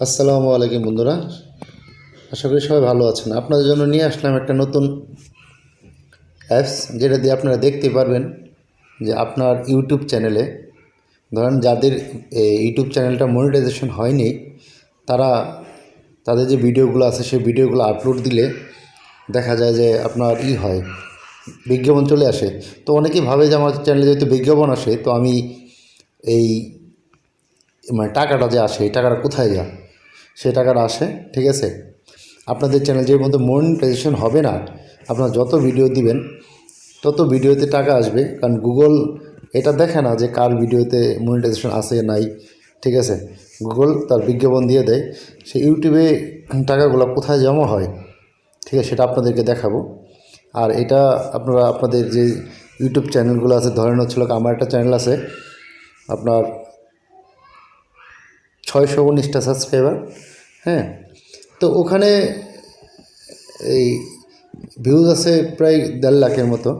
আসসালামু আলাইকুম বন্ধুরা। আশা করি সবাই ভালো আছেন। আপনাদের জন্য নিয়ে আসলাম একটা নতুন অ্যাপস, যেটা দিয়ে আপনারা দেখতে পারবেন যে আপনার ইউটিউব চ্যানেলে, ধরেন যাদের ইউটিউব চ্যানেলটা মনিটাইজেশন হয়নি, তারা তাদের যে ভিডিওগুলো আছে, সেই ভিডিওগুলো আপলোড দিলে দেখা যায় যে আপনার ই হয়, বিজ্ঞাপন চলে আসে। তো অনেকেই ভাবে যে আমার চ্যানেলে যেহেতু বিজ্ঞাপন আসে, তো আমি এই মানে টাকাটা যে আসে, এই টাকাটা কোথায় যা সেই টাকাটা আসে, ঠিক আছে? আপনাদের চ্যানেল যে মধ্যে মনিটাইজেশন হবে না। আপনারা যত ভিডিও দিবেন, তত ভিডিওতে টাকা আসবে। কারণ গুগল এটা দেখে না যে কার ভিডিওতে মনিটাইজেশন আছে নাই, ঠিক আছে? গুগল তার বিজ্ঞাপন দিয়ে দেয়। সেই ইউটিউবে টাকাগুলো কোথায় জমা হয়, ঠিক আছে? সেটা আপনাদেরকে দেখাবো। আর এটা আপনারা, আপনাদের যে ইউটিউব চ্যানেলগুলো আছে, ধরেন হচ্ছিল আমার একটা চ্যানেল আছে। আপনার ছয়শো উনিশটা সাবস্ক্রাইবার হ্যাঁ? তো ওখানে এই ভিউজ আছে প্রায় দেড় লাখের মতো,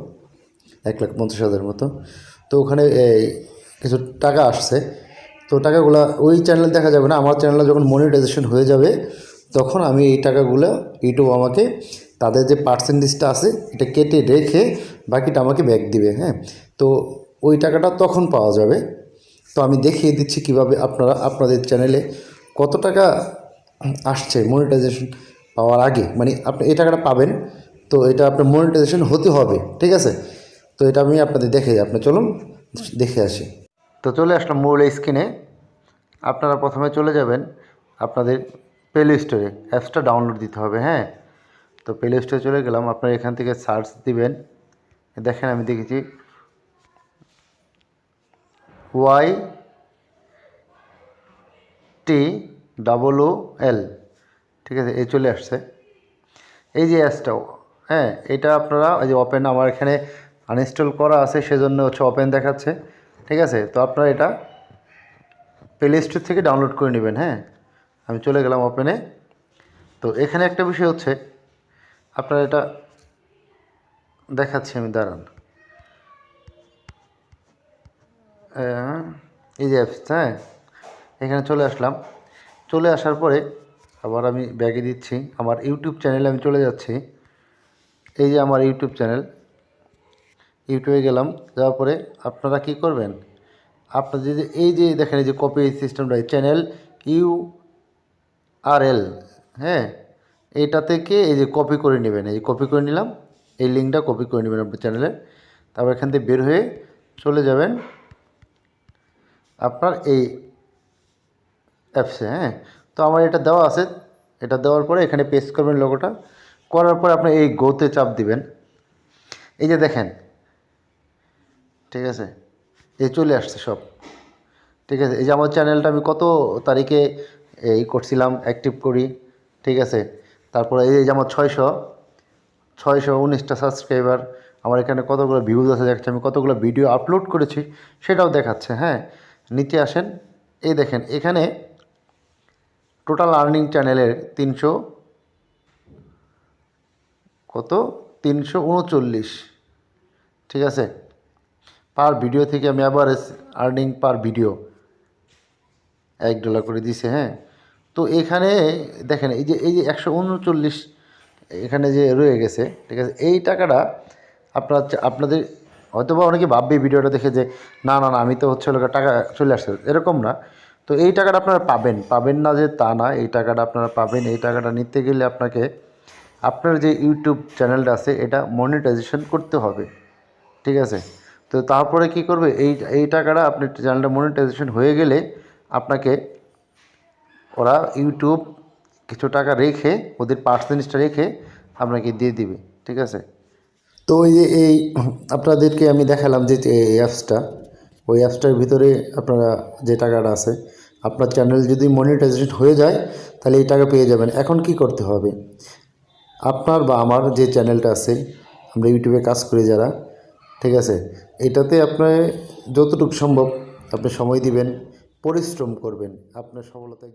এক লাখ পঞ্চাশ হাজারের মতো। তো ওখানে কিছু টাকা আসছে। তো টাকাগুলো ওই চ্যানেলে দেখা যাবে না, আমার চ্যানেলে যখন মনিটাইজেশন হয়ে যাবে, তখন আমি এই টাকাগুলো ইউটিউব আমাকে তাদের যে পার্সেন্টেজটা আছে, এটা কেটে রেখে বাকিটা আমাকে ব্যাক দিবে হ্যাঁ? তো ওই টাকাটা তখন পাওয়া যাবে। তো আমি দেখিয়ে দিচ্ছি কীভাবে আপনারা আপনাদের চ্যানেলে কত টাকা আসছে মনিটাইজেশন পাওয়ার আগে। মানে আপনি এই টাকাটা পাবেন, তো এটা আপনার মনিটাইজেশন হতে হবে, ঠিক আছে? তো এটা আমি আপনাদের দেখে আপনি চলুন, দেখে আসি। তো চলে আসলাম মূল স্ক্রিনে আপনারা প্রথমে চলে যাবেন আপনাদের প্লে স্টোরে অ্যাপসটা ডাউনলোড দিতে হবে হ্যাঁ? তো প্লে স্টোরে চলে গেলাম। আপনারা এখান থেকে সার্চ দিবেন। দেখেন আমি দেখেছি ওয়াই টি ডাবল এল। ঠিক আছে, এই চলে আসছে। এই যে অ্যাপসটাও হ্যাঁ এটা আপনারা ওই যে ওপেন আমার এখানে আনইনস্টল করা আছে, সেজন্য হচ্ছে ওপেন দেখাচ্ছে। ঠিক আছে, তো আপনারা এটা প্লে স্টোর থেকে ডাউনলোড করে নেবেন হ্যাঁ। আমি চলে গেলাম ওপেনে তো এখানে একটা বিষয় হচ্ছে, আপনারা এটা দেখাচ্ছি আমি, দাঁড়ান। এই যে অ্যাপস হ্যাঁ? এখানে চলে আসলাম। চলে আসার পরে আবার আমি ব্যাগে দিচ্ছি। আমার ইউটিউব চ্যানেলে আমি চলে যাচ্ছি। এই যে আমার ইউটিউব চ্যানেল ইউটিউবে গেলাম। যাওয়ার পরে আপনারা কি করবেন? আপনার যে যে- এই যে দেখেন, এই যে কপি সিস্টেমটা চ্যানেল ইউ আর এল হ্যাঁ? এইটা থেকে এই যে কপি করে নেবেন। এই যে কপি করে নিলাম। এই লিঙ্কটা কপি করে নেবেন আপনার চ্যানেলে তারপর এখান থেকে বের হয়ে চলে যাবেন। আপনার এই অ্যাপসে হ্যাঁ? তো আমার এটা দেওয়া আছে। এটা দেওয়ার পরে এখানে পেস্ট করবেন লোগোটা করার পরে আপনি এই গোতে চাপ দিবেন। এই যে দেখেন, ঠিক আছে? এই চলে আসছে সব। ঠিক আছে? এই যে আমার চ্যানেলটা আমি কত তারিখে এই করছিলাম অ্যাক্টিভ করি, ঠিক আছে? তারপরে এই যে আমার ছয়শো ছয়শো উনিশটা সাবস্ক্রাইবার আমার এখানে কতগুলো ভিউজ আছে দেখাচ্ছে আমি কতগুলো ভিডিও আপলোড করেছি, সেটাও দেখাচ্ছে হ্যাঁ? নিচে আসেন। এই দেখেন, এখানে টোটাল আর্নিং চ্যানেলের তিনশো কত? তিনশো উনচল্লিশ। ঠিক আছে? পার ভিডিও থেকে আমি অ্যাভারেজ আর্নিং পার ভিডিও এক ডলার করে দিছে হ্যাঁ? তো এখানে দেখেন, এই যে এই যে একশো উনচল্লিশ এখানে যে রয়ে গেছে, ঠিক আছে? এই টাকাটা আপনার আপনাদের হয়তো বা অনেকে ভাববে ভিডিওটা দেখে যে, না না না, আমি তো হচ্ছে লোকের টাকা চলে আসছে। এরকম না। তো এই টাকাটা আপনারা পাবেন। পাবেন না যে তা না, এই টাকাটা আপনারা পাবেন। এই টাকাটা নিতে গেলে আপনাকে, আপনার যে ইউটিউব চ্যানেলটা আছে, এটা মনিটাইজেশন করতে হবে। ঠিক আছে? তো তারপরে কি করবে? এই এই টাকাটা আপনি চ্যানেলটা মনিটাইজেশন হয়ে গেলে আপনাকে ওরা ইউটিউব কিছু টাকা রেখে, ওদের পার্সেন্টেজটা রেখে আপনাকে দিয়ে দিবে। ঠিক আছে? তো ওই যে এই আপনাদেরকে আমি দেখালাম যে এই অ্যাপসটা, ওই অ্যাপসটার ভিতরে আপনারা যে টাকাটা আছে, আপনার চ্যানেল যদি মনিটাইজেশন হয়ে যায়, তাহলে এই টাকা পেয়ে যাবেন। এখন কি করতে হবে? আপনার বা আমার যে চ্যানেলটা আছে, আমরা ইউটিউবে কাজ করি যারা, ঠিক আছে? এটাতে আপনার যতটুকু সম্ভব আপনি সময় দিবেন, পরিশ্রম করবেন, আপনার সফলতা